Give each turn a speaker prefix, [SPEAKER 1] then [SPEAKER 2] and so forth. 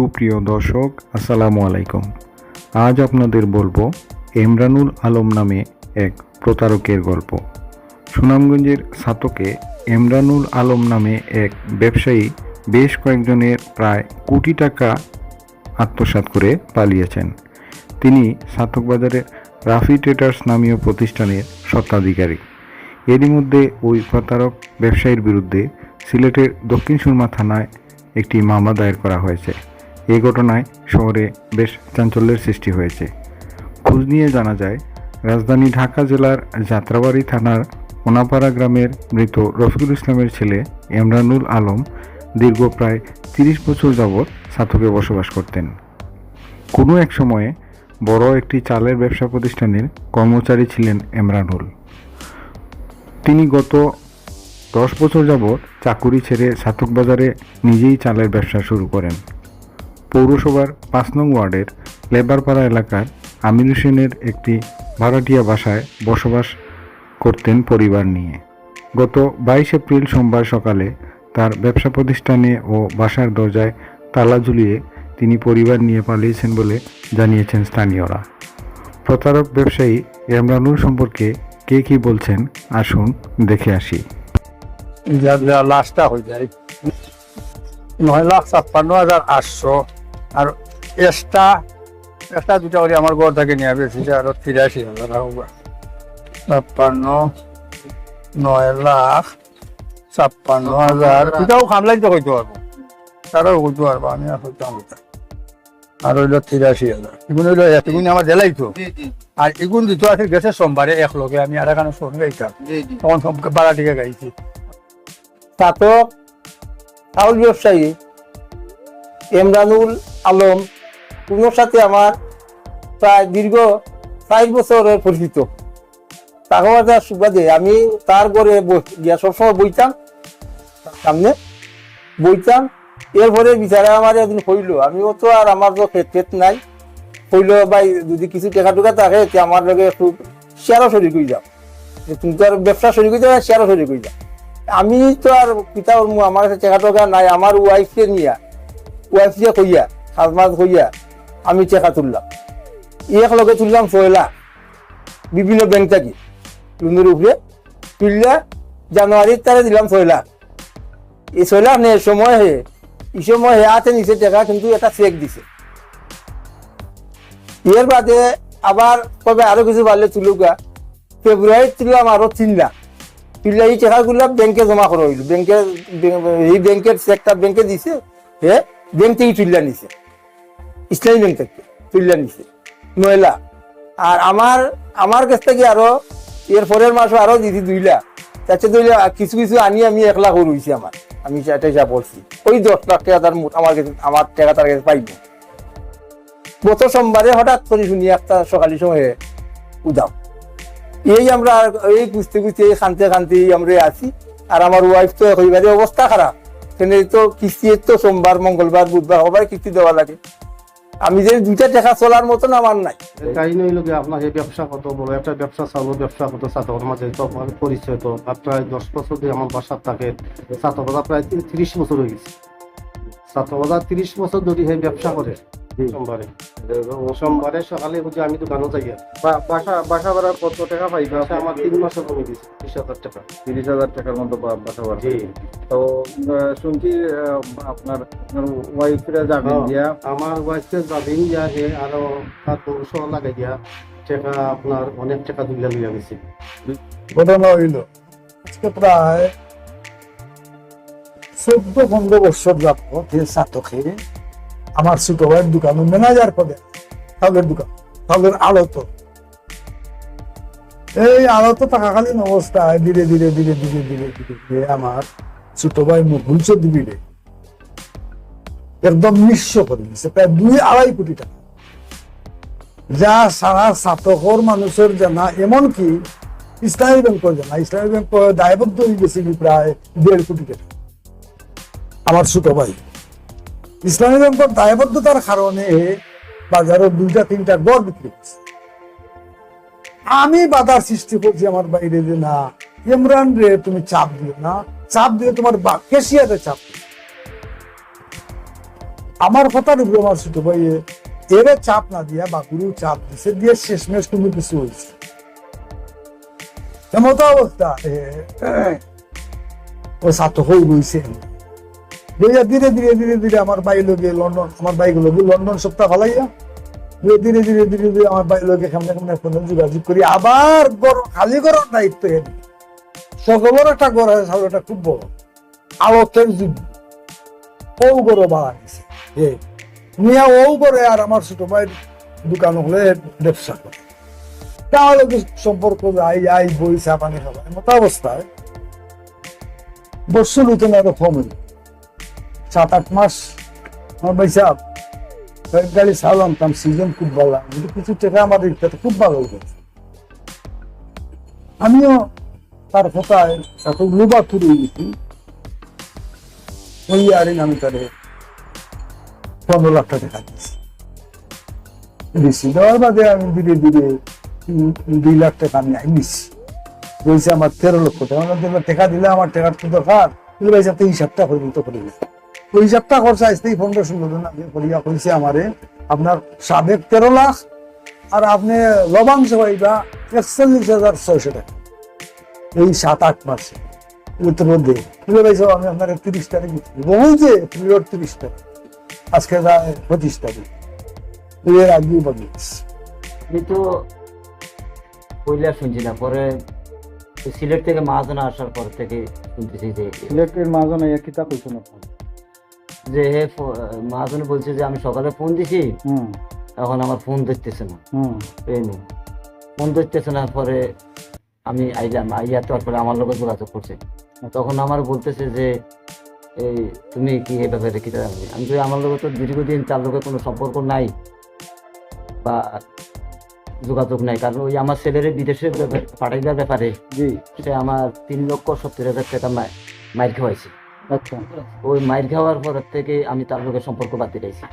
[SPEAKER 1] সুপ্রিয় দর্শক, আসসালামু আলাইকুম। আজ আপনাদের বলব এমরানুল আলম নামে এক প্রতারকের গল্প। সুনামগঞ্জের সাতকে এমরানুল আলম নামে এক ব্যবসায়ী বেশ কয়েকজনের প্রায় কোটি টাকা আত্মসাৎ করে পালিয়েছেন। তিনি সাতক বাজারের রাফি ট্রেডার্স নামীয় প্রতিষ্ঠানের স্বত্বাধিকারী। এরই মধ্যে ওই প্রতারক ব্যবসায়ীর বিরুদ্ধে সিলেটের দক্ষিণ সুরমা থানায় একটি মামলা দায়ের করা হয়েছে। এই ঘটনায় শহরে বেশ চাঞ্চল্যের সৃষ্টি হয়েছে। খোঁজ নিয়ে জানা যায়, রাজধানী ঢাকা জেলার যাত্রাবাড়ি থানার ওনাপাড়া গ্রামের মৃত রফিকুল ইসলামের ছেলে এমরানুল আলম দীর্ঘ প্রায় তিরিশ বছর যাবৎ সাতকে বসবাস করতেন। কোনো এক সময়ে বড় একটি চালের ব্যবসা প্রতিষ্ঠানের কর্মচারী ছিলেন এমরানুল তিনি গত দশ বছর যাবৎ চাকুরি ছেড়ে সাতক বাজারে নিজেই চালের ব্যবসা শুরু করেন। পৌরসভার পাঁচ নং ওয়ার্ডের লেবারপাড়া এলাকার আমির হোসেনের একটি ভাড়াটিয়া বাসায় বসবাস করতেন পরিবার নিয়ে। গত বাইশ এপ্রিল সোমবার সকালে তার ব্যবসা প্রতিষ্ঠানে ও বাসার দরজায় তালা ঝুলিয়ে তিনি পরিবার নিয়ে পালিয়েছেন বলে জানিয়েছেন স্থানীয়রা। প্রতারক ব্যবসায়ী এমরানুল সম্পর্কে কে কি বলছেন আসুন দেখে আসি।
[SPEAKER 2] লাস্টটা হয়ে যায়। নয় লাখ ছাপ্পান্ন হাজার আটশো আর এক্সট্রা এক্সট্রা দুটা করে আমার ঘর থেকে নিয়ে বেশিটা আরও তিরাশি হাজার হবে ছাপ্পান্ন নয় লাখ ছাপ্পান্ন হাজার। দুটাও খামলাই তো হইতে পারব। তারাও হইতে পারব আমি আর হইতাম না। আর হইল তিরাশি হাজার। এগুলো হইল এতগুলো আমার জেলাই তো। আর এগুলো দিতে আছে গেছে সোমবারে এক লগে আমি আর এখানে শোন গাইতাম। তখন বাড়া টিকে গাইছি।
[SPEAKER 3] স্নাতক চাউল ব্যবসায়ী এমরানুল আলম পুনোর সাথে আমার প্রায় দীর্ঘ ষাট বছরের পরিচিত। তাকবাজার সুবাদে আমি তার ঘরে গিয়া সবসময় বইতাম, সামনে বইতাম। এরপরে বিচারে আমার একদিন হইল, আমিও তো আর আমার তো ক্ষেত নাই। হইল ভাই, যদি কিছু টাকা টুকা থাকে আমার লগে একটু শেয়ারও শরিক হয়ে যাও। তুমি তো আর ব্যবসা শরিক হয়ে যাও শেয়ারও শরিক হয়ে যাও। আমি তো আর পিতা আমার কাছে টাকা টাকা নাই, আমার ওয়াইফকে নিয়া ওয়াইফ দিয়ে কইয়া সাত মাস কইয়া আমি টাকা তুললাম। এক লগে তুললাম ছয় লাখ বিভিন্ন ব্যাংক থেকে। লোনের উপরে তুললা জানুয়ারির তারে দিলাম ছয় লাখ এই ছয় লাখ নেই সময় হে, এই সময় হে আছে নিচে টাকা কিন্তু একটা চেক দিছে। এর বাদে আবার কবে আরও কিছু বাড়লে তুলুকা ফেব্রুয়ারি তুললাম আরও তিন লাখ। তুললে এই টাকাগুলো ব্যাংকে জমা করা হইল ব্যাংকে এই ব্যাংকের চেকটা ব্যাংকে দিছে। হে ব্যাংক থেকে তুললা নিছে। ইসলামী ব্যাংক থেকে নিছে নয়লা আর আমার আমার কাছ থেকে আরও, এর পরের মাসে আরও দিছি কিছু কিছু আনি আমি এক লাখ হইছি আমার। আমি যা ওই দশ লাখ টাকা তার আমার কাছে আমার টাকা তার কাছে পাইব গত সোমবারে হঠাৎ করে শুনি একটা সকালের সময় উদাম। এই আমরা এই বুঝতে বুঝতে এই খানতে আমরা আছি। আর আমার ওয়াইফ তো হইবারে অবস্থা খারাপ। কেন তো কিস্তি তো সোমবার, মঙ্গলবার, বুধবার, সবাই কিস্তি দেওয়া লাগে। আমি যে দুইটা টাকা চলার মতন আমার নাই।
[SPEAKER 4] তাই নই লোকে আপনার এই ব্যবসা কত বড় একটা ব্যবসা চালু, ব্যবসা কত ছাত্র মাঝে তো আমার পরিচয়, তো প্রায় দশ বছর ধরে আমার বাসার থাকে। ছাত্র প্রায় তিরিশ বছর হয়ে গেছে। ছাত্র তিরিশ বছর ধরে ব্যবসা করে। সোমবারে। সোমবারে সকালে বুঝি আমি দোকানও যাই
[SPEAKER 5] বাসা বাসা ভাড়া কত টাকা
[SPEAKER 4] ব্যবসা আমার তিন মাসে কমে গেছে তিরিশ হাজার টাকা।
[SPEAKER 5] তিরিশ হাজার টাকার মতো বা- বাসা ভাড়া। তো শুনছি আপনার ওয়াইফরা যাবেন
[SPEAKER 4] হ্যাঁ।
[SPEAKER 5] দিয়া
[SPEAKER 4] আমার ওয়াইফকে যাবেন যা হে আরও তার পৌরষ লাগাই দিয়া টাকা আপনার অনেক টাকা দুইলা লইয়া গেছে।
[SPEAKER 2] ঘটনা হইল আজকে প্রায় চোদ্দ পনেরো বছর যাবত এই চাতকে আমার ছোট ভাইয়ের দোকান ম্যানেজার পদে চাউলের দোকান চাউলের আড়ত এই আড়ত থাকাকালীন অবস্থায় ধীরে ধীরে ধীরে ধীরে ধীরে ধীরে ধীরে আমার ছোট ভাই মুকুল চৌধুরী একদম নিঃস্ব করে দিচ্ছে প্রায় দুই আড়াই কোটি টাকা। যা সারা চাতকর মানুষের জানা, এমনকি ইসলামী ব্যাংকের জানা ইসলামী ব্যাংক দায়বদ্ধ হয়ে গেছে প্রায় দেড় কোটি টাকা। আমার ছোট ভাই ইসলামী ব্যাংকের দায়বদ্ধতার কারণে বাজারে দুইটা, তিনটা গড় বিক্রি করছে আমি বাধার সৃষ্টি করছি আমার বাইরে যে, না, ইমরান রে, তুমি চাপ দিও না। চাপ দিয়ে তোমার কেশিয়াতে চাপ
[SPEAKER 6] আমার কথার উপরে আমার ছোট ভাই এরে চাপ না দিয়া বাকুরু চাপ দিছে, দিয়ে শেষমেশ তুমি কিছু হয়েছে এমন অবস্থা। ও সাত হয়ে রয়েছে ধীরে ধীরে ধীরে ধীরে ধীরে আমার বাই লোকে লন্ডন, আমার বাইক লোকে লন্ডন সপ্তাহ ফালাইয়া ধীরে ধীরে ধীরে ধীরে ধীরে আমার বাই লোকে সামনে সামনে ফোনে যোগাযোগ করি। আবার গরম, খালি করার দায়িত্ব এর। সকলের একটা গড় আছে সালটা খুব বড়। আলোকের যুদ্ধ ও গরো বাড়া গেছে মিয়া ও করে আর আমার ছোট ভাইয়ের দোকান হলে ব্যবসা করে। তাহলে সম্পর্ক আই আই বই চা পানি খাওয়া মতো অবস্থায় বসছিল তো না এরকম সাত, আট মাস আমার ভাই সাহেব কয়েক গাড়ি চাল আনতাম সিজন খুব ভালো। কিন্তু কিছু টাকা আমার ইচ্ছাতে খুব ভালো হয়ে আমিও তার কথায় এত লোবা তুলে গেছি ওই আরে আমি তারে পনেরো লাখ টাকা দিয়েছি। দিচ্ছি দেওয়ার বাদে আমি ধীরে ধীরে দুই লাখ টাকা আমি নিচ্ছি বলছে আমার তেরো লক্ষ টাকা। টাকা দিলে আমার টাকার তো দরকার। ভাই সাথে হিসাবটা করে দিতে পারি ওই হিসাবটা খরচা আসতেই পনেরো ষোলো জন আগে করিয়া কইছে আমারে। আপনার সাবেক তেরো লাখ আর আপনি লবাংশ পাইবা একচল্লিশ হাজার ছয়শো টাকা। এই সাত আট মাসে। উত্তর মধ্যে তুলে পাইছো আমি আপনার তিরিশ তারিখ বহু যে তিরিশ তারিখ আজকে পঁচিশ তারিখ এর আগেই বানিয়েছি
[SPEAKER 7] আমি তো পয়লা শুনছি না পরে সিলেট থেকে মাহাজনা আসার পর থেকে শুনতেছি যে
[SPEAKER 5] সিলেক্টের মাঝখানে এক কিতাব কইছেন আপনার
[SPEAKER 7] যে হে মাহাজনে বলছে যে আমি সকালে ফোন দিছি
[SPEAKER 5] হুম।
[SPEAKER 7] এখন আমার ফোন ধরতেছে না। এই। ফোন ধরতেছে না পরে আমি আইলাম আইয়া তো পরে আমার লোকের যোগাযোগ করছে। তখন আমার বলতেছে যে এই তুমি কি এই ব্যাপারে কি জানবে আমি তো আমার লোকের তো দীর্ঘদিন তার লোকের কোনো সম্পর্ক নাই বা যোগাযোগ নাই। কারণ ওই আমার ছেলের বিদেশে পাঠাইবার ব্যাপারে
[SPEAKER 5] জি।
[SPEAKER 7] সে আমার তিন লক্ষ সত্তর হাজার টাকা মাইর খাওয়াইছে।
[SPEAKER 5] আচ্ছা।
[SPEAKER 7] ওই মাইর খাওয়ার পর থেকে আমি তার লোকের সম্পর্ক বাদ দিয়েছি